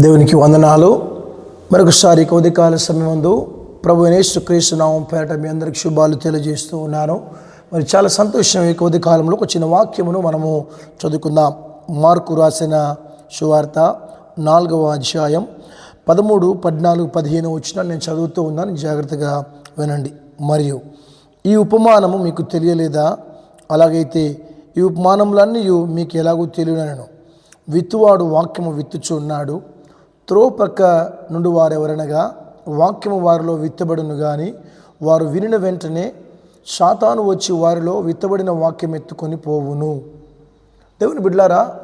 దేవునికి వందనాలు. మరొకసారి ఉదయకాల సమయమందు ప్రభు యేసు క్రీస్తు నామం పేరట మీ అందరికి శుభాలు తెలియజేస్తూ ఉన్నాను. మరి చాలా సంతోషం ఈ కొద్ది కాలంలో ఒక చిన్న వాక్యమును మనము చదువుకుందాం. మార్కు రాసిన సువార్త నాలుగవ అధ్యాయం పదమూడు పద్నాలుగు పదిహేను వచ్చిన నేను చదువుతూ ఉన్నాను. జాగ్రత్తగా వినండి. మరియు ఈ ఉపమానము మీకు తెలియలేదా? అలాగైతే ఈ ఉపమానములన్నీ మీకు ఎలాగో తెలియనను. విత్తువాడు వాక్యము విత్తుచున్నాడు ఉన్నాడు త్రో ప్రక్క నుండి వారెవరనగా వాక్యము వారిలో విత్తబడును కానీ వారు వినిన వెంటనే శాతాను వచ్చి వారిలో విత్తబడిన వాక్యం ఎత్తుకొని పోవును. దేవుని బిడ్లారా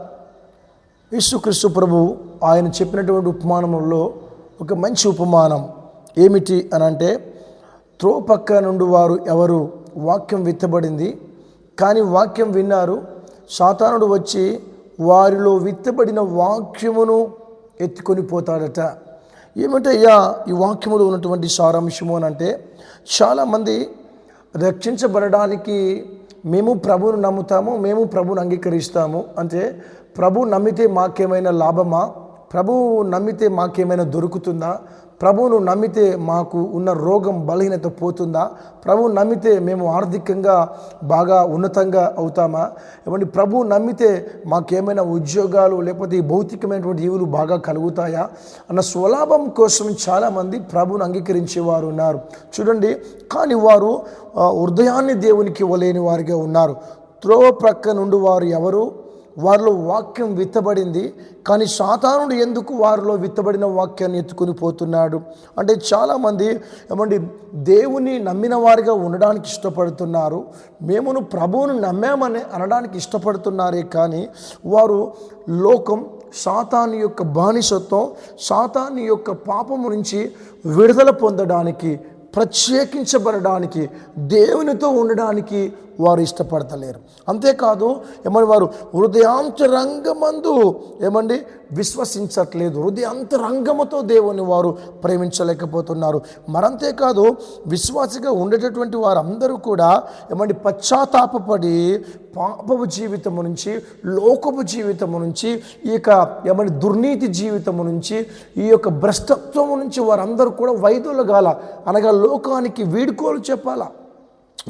యేసుక్రీస్తు ప్రభు ఆయన చెప్పినటువంటి ఉపమానంలో ఒక మంచి ఉపమానం ఏమిటి అని అంటే త్రో పక్క నుండి వారు ఎవరు వాక్యం విత్తబడింది కానీ వాక్యం విన్నారు సాతానుడు వచ్చి వారిలో విత్తబడిన వాక్యమును ఎత్తుకొని పోతాడట. ఏమిటయ్యా ఈ వాక్యములో ఉన్నటువంటి సారాంశము అని అంటే చాలామంది రక్షించబడడానికి మేము ప్రభువును నమ్ముతాము మేము ప్రభువును అంగీకరిస్తాము అంటే ప్రభు నమ్మితే మాకేమైనా లాభమా? ప్రభువు నమ్మితే మాకేమైనా దొరుకుతుందా? ప్రభువును నమ్మితే మాకు ఉన్న రోగం బలహీనత పోతుందా? ప్రభువు నమ్మితే మేము ఆర్థికంగా బాగా ఉన్నతంగా అవుతామా? ఏమంటే ప్రభువు నమ్మితే మాకేమైనా ఉద్యోగాలు లేకపోతే ఈ భౌతికమైనటువంటి జీవులు బాగా కలుగుతాయా? అన్న స్వలాభం కోసం చాలామంది ప్రభువును అంగీకరించేవారు ఉన్నారు. చూడండి కానీ వారు హృదయాన్ని దేవునికి ఇవ్వలేని వారిగా ఉన్నారు. త్రోవ ప్రక్క నుండి వారు ఎవరు? వారిలో వాక్యం విత్తబడింది. కానీ సాతానుడు ఎందుకు వారిలో విత్తబడిన వాక్యాన్ని ఎత్తుకుని పోతున్నాడు? అంటే చాలామంది ఏమండి దేవుని నమ్మిన వారిగా ఉండడానికి ఇష్టపడుతున్నారు. మేమును ప్రభువును నమ్మామని అనడానికి ఇష్టపడుతున్నారే కానీ వారు లోకం సాతాను యొక్క బానిసత్వం సాతాను యొక్క పాపము నుంచి విడుదల పొందడానికి ప్రత్యేకించబడడానికి దేవునితో ఉండడానికి వారు ఇష్టపడతలేరు. అంతేకాదు ఏమని వారు హృదయాంతరంగమందు ఏమండి విశ్వసించట్లేదు. హృదయాంతరంగముతో దేవుని వారు ప్రేమించలేకపోతున్నారు. మరంతేకాదు విశ్వాసిగా ఉండేటటువంటి వారందరూ కూడా ఏమండి పశ్చాత్తాపపడి పాపపు జీవితము నుంచి లోకపు జీవితము నుంచి ఈ యొక్క ఏమని దుర్నీతి జీవితము నుంచి ఈ యొక్క భ్రష్టత్వము నుంచి వారందరూ కూడా వైదొలగాల. అనగా లోకానికి వీడుకోలు చెప్పాలా?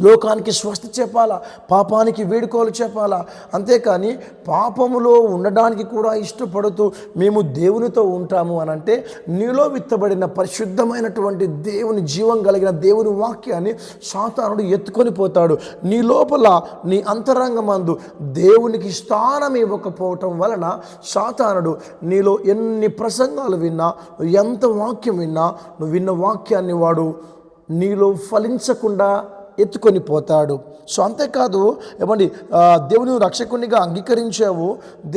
లోకానికి స్వస్థ చెప్పాలా? పాపానికి వేడుకోలు చెప్పాలా? అంతేకాని పాపములో ఉండడానికి కూడా ఇష్టపడుతూ మేము దేవునితో ఉంటాము అని అంటే నీలో విత్తబడిన పరిశుద్ధమైనటువంటి దేవుని జీవం కలిగిన దేవుని వాక్యాన్ని సాతానుడు ఎత్తుకొని పోతాడు. నీ లోపల నీ అంతరంగమందు దేవునికి స్థానం ఇవ్వకపోవటం వలన సాతానుడు నీలో ఎన్ని ప్రసంగాలు విన్నా ఎంత వాక్యం విన్నా నువ్వు విన్న వాక్యాన్ని వాడు నీలో ఫలించకుండా ఎత్తుకొని పోతాడు. సో అంతేకాదు ఏమండి దేవుని రక్షకునిగా అంగీకరించావు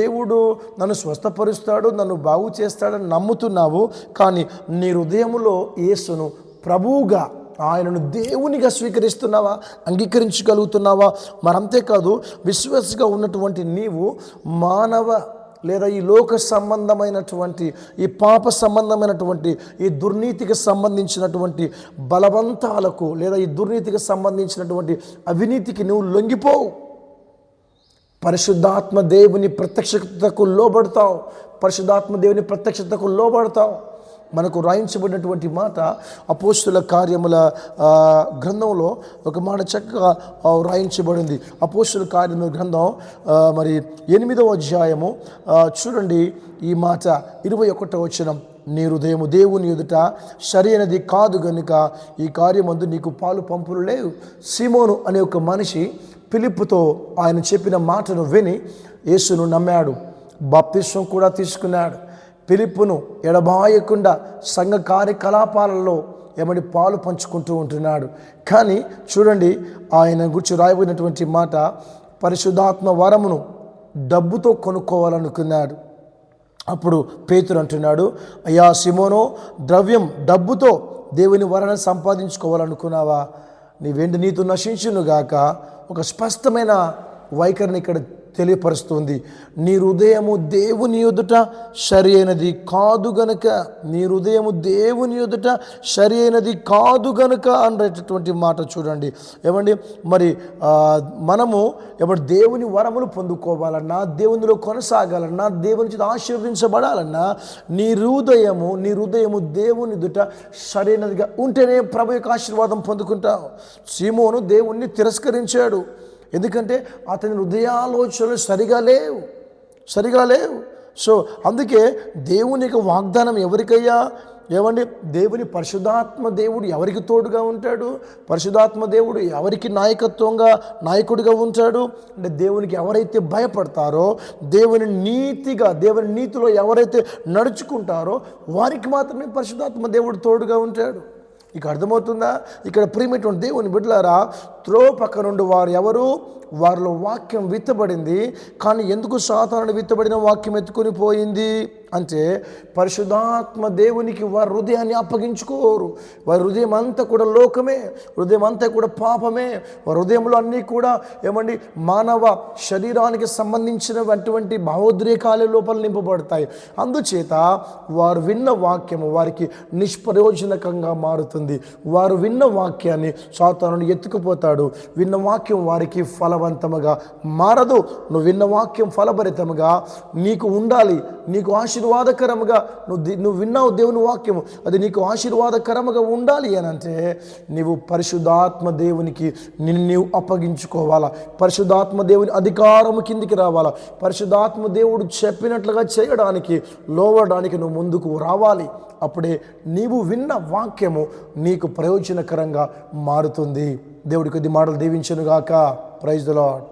దేవుడు నన్ను స్వస్థపరుస్తాడు నన్ను బాగు చేస్తాడని నమ్ముతున్నావు కానీ నీ హృదయములో యేసును ప్రభువుగా ఆయనను దేవునిగా స్వీకరిస్తున్నావా అంగీకరించగలుగుతున్నావా? మరి అంతేకాదు విశ్వాసగా ఉన్నటువంటి నీవు మానవ లేదా ఈ లోక సంబంధమైనటువంటి ఈ పాప సంబంధమైనటువంటి ఈ దుర్నీతికి సంబంధించినటువంటి బలవంతాలకు లేదా ఈ దుర్నీతికి సంబంధించినటువంటి అవినీతికి నువ్వు లొంగిపోవు. పరిశుద్ధాత్మ దేవుని ప్రత్యక్షతకు లోబడతావు. పరిశుద్ధాత్మ దేవుని ప్రత్యక్షతకు లోబడతావు. మనకు రాయించబడినటువంటి మాట అపోస్తుల కార్యముల గ్రంథంలో ఒక మాట చక్కగా వ్రాయించబడింది రాయించబడింది. అపోస్తుల కార్యముల గ్రంథం మరి ఎనిమిదవ అధ్యాయము చూడండి ఈ మాట. ఇరవై ఒకటో వచనం. నీ హృదయము దేవుని ఎదుట సరైనది కాదు గనుక ఈ కార్యమందు నీకు పాలు పంపులు లేవు. సీమోను అనే ఒక మనిషి పిలుపుతో ఆయన చెప్పిన మాటను విని యేసును నమ్మాడు. బాప్తిస్వం కూడా తీసుకున్నాడు. పిలుపును ఎడబాయకుండా సంఘ కార్యకలాపాలలో ఎమడి పాలు పంచుకుంటూ ఉంటున్నాడు. కానీ చూడండి ఆయన గురించి రాయబడినటువంటి మాట పరిశుద్ధాత్మ వరమును డబ్బుతో కొనుక్కోవాలనుకున్నాడు. అప్పుడు పేతురు అంటున్నాడు అయ్యా సిమోనో ద్రవ్యం డబ్బుతో దేవుని వరణ సంపాదించుకోవాలనుకున్నావా? నీ వెండి నీతో నశించును గాక ఒక స్పష్టమైన వైఖరిని ఇక్కడ తెలియపరుస్తుంది. నీ హృదయము దేవుని ఎదుట సరి అయినది కాదు గనక నీ హృదయము దేవుని ఎదుట సరి అయినది కాదు గనక అనేటటువంటి మాట చూడండి. ఏమండి? మరి మనము ఏమంటే దేవుని వరములు పొందుకోవాలన్నా దేవునిలో కొనసాగాలన్నా దేవుని చేత ఆశీర్వదించబడాలన్నా నీ హృదయము నీ హృదయము దేవుని ఎదుట సరైనదిగా ఉంటేనే ప్రభు యొక్క ఆశీర్వాదం పొందుకుంటావు. సీమోను దేవుణ్ణి తిరస్కరించాడు. ఎందుకంటే అతని హృదయాలోచనలు సరిగా లేవు. సరిగా లేవు. సో అందుకే దేవుని యొక్క వాగ్దానం ఎవరికయ్యా? ఏమండి? దేవుని పరిశుధాత్మ దేవుడు ఎవరికి తోడుగా ఉంటాడు? పరిశుధాత్మ దేవుడు ఎవరికి నాయకత్వంగా నాయకుడిగా ఉంటాడు? అంటే దేవునికి ఎవరైతే భయపడతారో దేవుని నీతిగా దేవుని నీతిలో ఎవరైతే నడుచుకుంటారో వారికి మాత్రమే పరిశుధాత్మ దేవుడు తోడుగా ఉంటాడు. ఇక అర్థమవుతుందా? ఇక్కడ ప్రియమైనటువంటి దేవుని బిడ్డలారా త్రో పక్క నుండి వారు ఎవరు? వారిలో వాక్యం విత్తబడింది. కానీ ఎందుకు సాధారణ విత్తబడిన వాక్యం ఎత్తుకొని పోయింది? అంటే పరిశుధాత్మ దేవునికి వారి హృదయాన్ని అప్పగించుకోరు. వారి హృదయం అంతా కూడా లోకమే. హృదయం అంతా కూడా పాపమే. వారి హృదయంలో అన్నీ కూడా ఏమండి? మానవ శరీరానికి సంబంధించినటువంటి భావోద్రేకాల లోపల నింపబడతాయి. అందుచేత వారు విన్న వాక్యము వారికి నిష్ప్రయోజనకంగా మారుతుంది. వారు విన్న వాక్యాన్ని సాతానుడు ఎత్తుకుపోతాడు. విన్న వాక్యం వారికి ఫలవంతముగా మారదు. నువ్వు విన్న వాక్యం ఫలభరితముగా నీకు ఉండాలి. నీకు ఆశీర్వాదకరముగా నువ్వు నువ్వు విన్నావు దేవుని వాక్యము అది నీకు ఆశీర్వాదకరముగా ఉండాలి అని అంటే నీవు పరిశుద్ధాత్మ దేవునికి నిన్ను నీవు అప్పగించుకోవాలా. పరిశుద్ధాత్మ దేవుని అధికారము కిందికి రావాలా. పరిశుద్ధాత్మ దేవుడు చెప్పినట్లుగా చేయడానికి లోవడానికి నువ్వు ముందుకు రావాలి. అప్పుడే నీవు విన్న వాక్యము నీకు ప్రయోజనకరంగా మారుతుంది. దేవుడి కొద్ది మాటలు దీవించనుగాక. Praise the lord